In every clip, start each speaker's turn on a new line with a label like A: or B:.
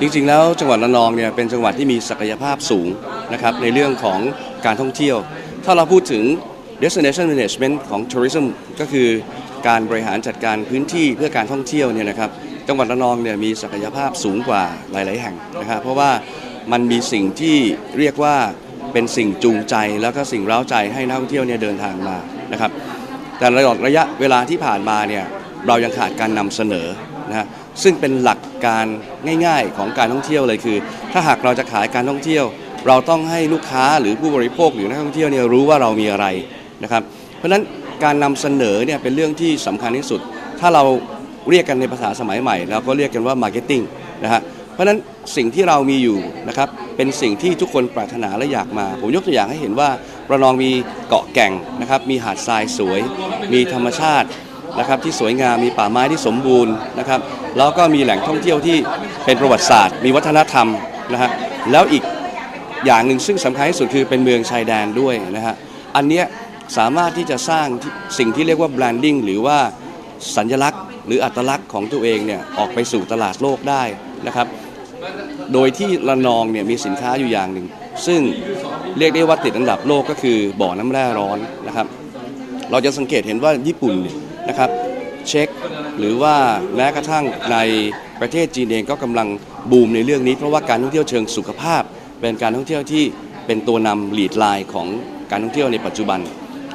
A: จริงๆ แล้วจังหวัดระนองเนี่ยเป็นจังหวัดที่มีศักยภาพสูงนะครับในเรื่องของการท่องเที่ยว ถ้าเราพูดถึง destination management ของ tourism ก็คือการบริหารจัดการพื้นที่เพื่อการท่องเที่ยวเนี่ยนะครับจังหวัดระนองเนี่ยมีศักยภาพสูงกว่าหลาย ๆ แห่งนะครับเพราะว่ามันมีสิ่งที่เรียกว่าเป็นสิ่งจูงใจแล้วก็สิ่งเร้าใจให้นักท่องเที่ยวเนี่ยเดินทางมานะครับแต่ตลอดระยะเวลาที่ผ่านมาเนี่ยเรายังขาดการนำเสนอนะฮะ ซึ่งเป็นหลักการง่ายๆของการท่องเที่ยวเลยคือ ถ้าหากเราจะขายการท่องเที่ยว เราต้องให้ลูกค้าหรือผู้บริโภคหรือนักท่องเที่ยวเนี่ยรู้ว่าเรามีอะไรนะครับ เพราะฉะนั้นการนำเสนอเนี่ยเป็นเรื่องที่สำคัญที่สุด ถ้าเราเรียกกันในภาษาสมัยใหม่เราก็เรียกกันว่า marketing นะฮะเพราะฉะนั้นสิ่งที่เรามีอยู่นะครับเป็นสิ่งที่ทุกคนปรารถนาและอยากมา ผมยกตัวอย่างให้เห็นว่าระนองมีเกาะแก่งนะครับมีหาดทรายสวย มีธรรมชาติ นะครับที่สวยงามมีป่าไม้ที่สมบูรณ์นะครับแล้วก็มีแหล่งท่องเที่ยวที่เป็นประวัติศาสตร์ มีวัฒนธรรมนะฮะแล้วอีกอย่างหนึ่งซึ่งสำคัญที่สุดคือเป็นเมืองชายแดนด้วยนะฮะอันเนี้ยสามารถที่จะสร้างที่สิ่งที่เรียกว่า branding หรือว่าสัญลักษณ์ หรืออัตลักษณ์ของตัวเองเนี่ยออกไปสู่ตลาดโลกได้นะครับโดยที่ระนองเนี่ยมีสินค้าอยู่อย่างหนึ่ง ซึ่งเรียกได้ว่าติดอันดับโลกก็คือบ่อน้ำแร่ร้อนนะครับ เราจะสังเกตเห็นว่าญี่ปุ่นเนี่ย นะครับเช็คหรือว่าแม้กระทั่งในประเทศจีนเองก็กำลังบูมในเรื่องนี้ เพราะว่าการท่องเที่ยวเชิงสุขภาพ เป็นการท่องเที่ยวที่เป็นตัวนำหลีดไลน์ของการท่องเที่ยวในปัจจุบัน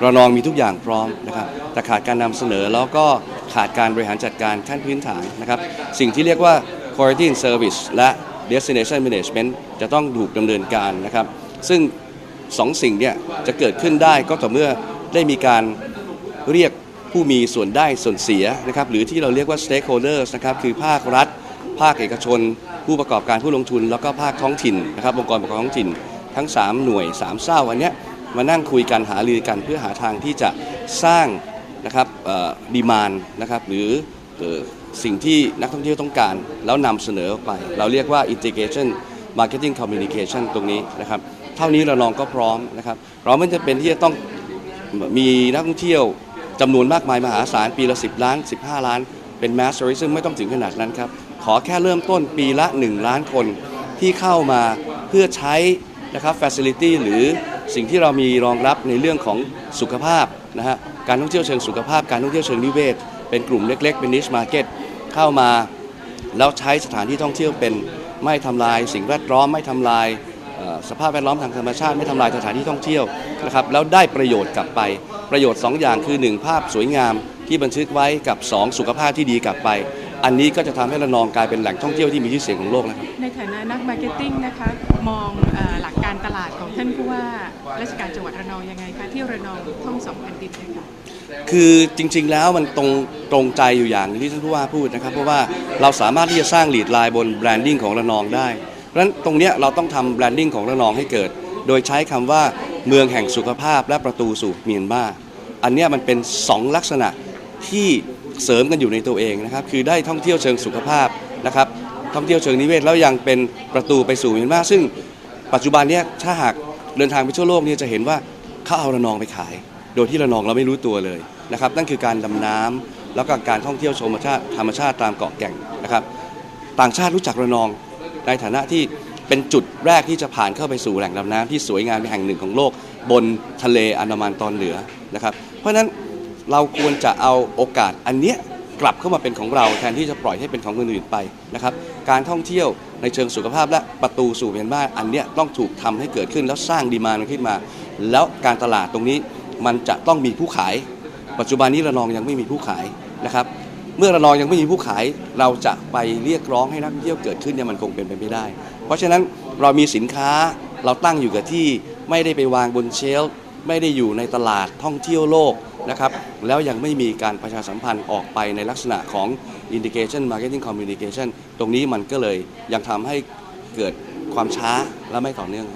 A: ระนองมีทุกอย่างพร้อมนะครับแต่ขาดการนำเสนอแล้วก็ขาดการบริหารจัดการขั้นพื้นฐานนะครับสิ่งที่เรียกว่า quality in service และ destination management จะต้องถูกดำเนินการนะครับ ซึ่งสองสิ่งเนี่ยจะเกิดขึ้นได้ก็ต่อเมื่อได้มีการเรียก ผู้มีส่วนได้ส่วนเสียนะครับหรือที่เราเรียกว่า stakeholders นะครับคือภาครัฐ ภาคเอกชน ผู้ประกอบการผู้ลงทุน แล้วก็ภาคท้องถิ่นนะครับองค์กรปกครองท้องถิ่น ทั้ง 3 หน่วย3เศร้าอันเนี้ยมานั่งคุยกันหารือกันเพื่อหาทางที่จะสร้างนะครับดีมานนะครับหรือสิ่งที่นักท่องเที่ยวต้องการ แล้วนำเสนอออกไป เราเรียกว่า integration marketing communication ตรงนี้นะครับ เท่านี้เราลองก็พร้อมนะครับ เราไม่จำเป็นที่จะต้องมีนักท่องเที่ยว จำนวนมากมายมหาศาลปีละ 10 ล้าน 15 ล้าน เป็น mass tourism ไม่ต้องถึงขนาดนั้นครับ ขอแค่เริ่มต้นปีละ 1 ล้านคนที่เข้ามาเพื่อใช้นะครับ facility หรือสิ่งที่เรามีรองรับในเรื่องของสุขภาพนะฮะการท่องเที่ยวเชิงสุขภาพ การท่องเที่ยวเชิงนิเวศ เป็นกลุ่มเล็ก ๆ เป็น niche market เข้ามา แล้วใช้สถานที่ท่องเที่ยวเป็นไม่ทำลายสิ่งแวดล้อมไม่ทำลาย สภาพแวดล้อมทางธรรมชาติไม่ทำลายสถานที่ท่องเที่ยวนะครับแล้วได้ประโยชน์กลับไปประโยชน์ 2 อย่างคือ 1 ภาพสวยงามที่บันทึกไว้กับ 2 สุขภาพที่ดีกลับไป อันนี้ก็จะทำให้ระนองกลายเป็นแหล่งท่องเที่ยวที่มีชื่อเสียงของโลกนะครับ
B: ในฐานะนักมาร์เก็ตติ้งนะคะมองเอ่อหลักการตลาดของท่านผู้ว่าราชการจังหวัดระนองยังไงคะที่ระนองท่องสองแผ่นดินเลยค่ะ
A: คือจริงๆแล้วมันตรงตรงใจอยู่อย่างหนึ่งที่ท่านผู้ว่าพูดนะครับเพราะว่าเราสามารถที่จะสร้างลีดไลน์บนแบรนดิ้งของระนองได้ เพราะฉะนั้นตรงนี้เราต้องทำแบรนดิ้งของระนองให้เกิด โดยใช้คำว่าเมืองแห่งสุขภาพและประตูสู่เมียนมาอันนี้มันเป็น 2 ลักษณะที่เสริมกันอยู่ในตัวเองนะครับ คือได้ท่องเที่ยวเชิงสุขภาพนะครับ ท่องเที่ยวเชิงนิเวศแล้วยังเป็นประตูไปสู่เมียนมาซึ่งปัจจุบันนี้ถ้าหากเดินทางไปทั่วโลกเนี่ยจะเห็นว่าเขาเอาระนองไปขาย โดยที่ระนองเราไม่รู้ตัวเลยนะครับ นั่นคือการดำน้ำแล้วก็การท่องเที่ยวชมธรรมชาติตามเกาะแก่งนะครับ ต่างชาติรู้จักระนอง ในฐานะที่เป็นจุดแรกที่จะผ่านเข้าไปสู่แหล่งดำน้ำที่สวยงามแห่งหนึ่งของโลก บนทะเลอันดามันตอนเหนือนะครับ เพราะฉะนั้นเราควรจะเอาโอกาสอันเนี้ยกลับเข้ามาเป็นของเราแทนที่จะปล่อยให้เป็นของคนอื่นไปนะครับ การท่องเที่ยวในเชิงสุขภาพและประตูสู่เมียนมาอันเนี้ยต้องถูกทำให้เกิดขึ้นแล้วสร้างดีมานมันขึ้นมา แล้วการตลาดตรงนี้มันจะต้องมีผู้ขาย ปัจจุบันนี้ระนองยังไม่มีผู้ขายนะครับ เมื่อระนองยังไม่มีผู้ขายเราจะไปเรียกร้องให้นักท่องเที่ยวเกิดขึ้นเนี่ยมันคงเป็นไปไม่ได้ เพราะฉะนั้นเรามีสินค้าเราตั้งอยู่กับที่ไม่ได้ไปวางบนเชลฟ์ไม่ได้อยู่ในตลาดท่องเที่ยวโลกนะครับแล้วยังไม่มีการประชาสัมพันธ์ออกไปในลักษณะของ indication marketing communication ตรงนี้มันก็เลยยังทำให้เกิดความช้าและไม่ต่อเนื่อง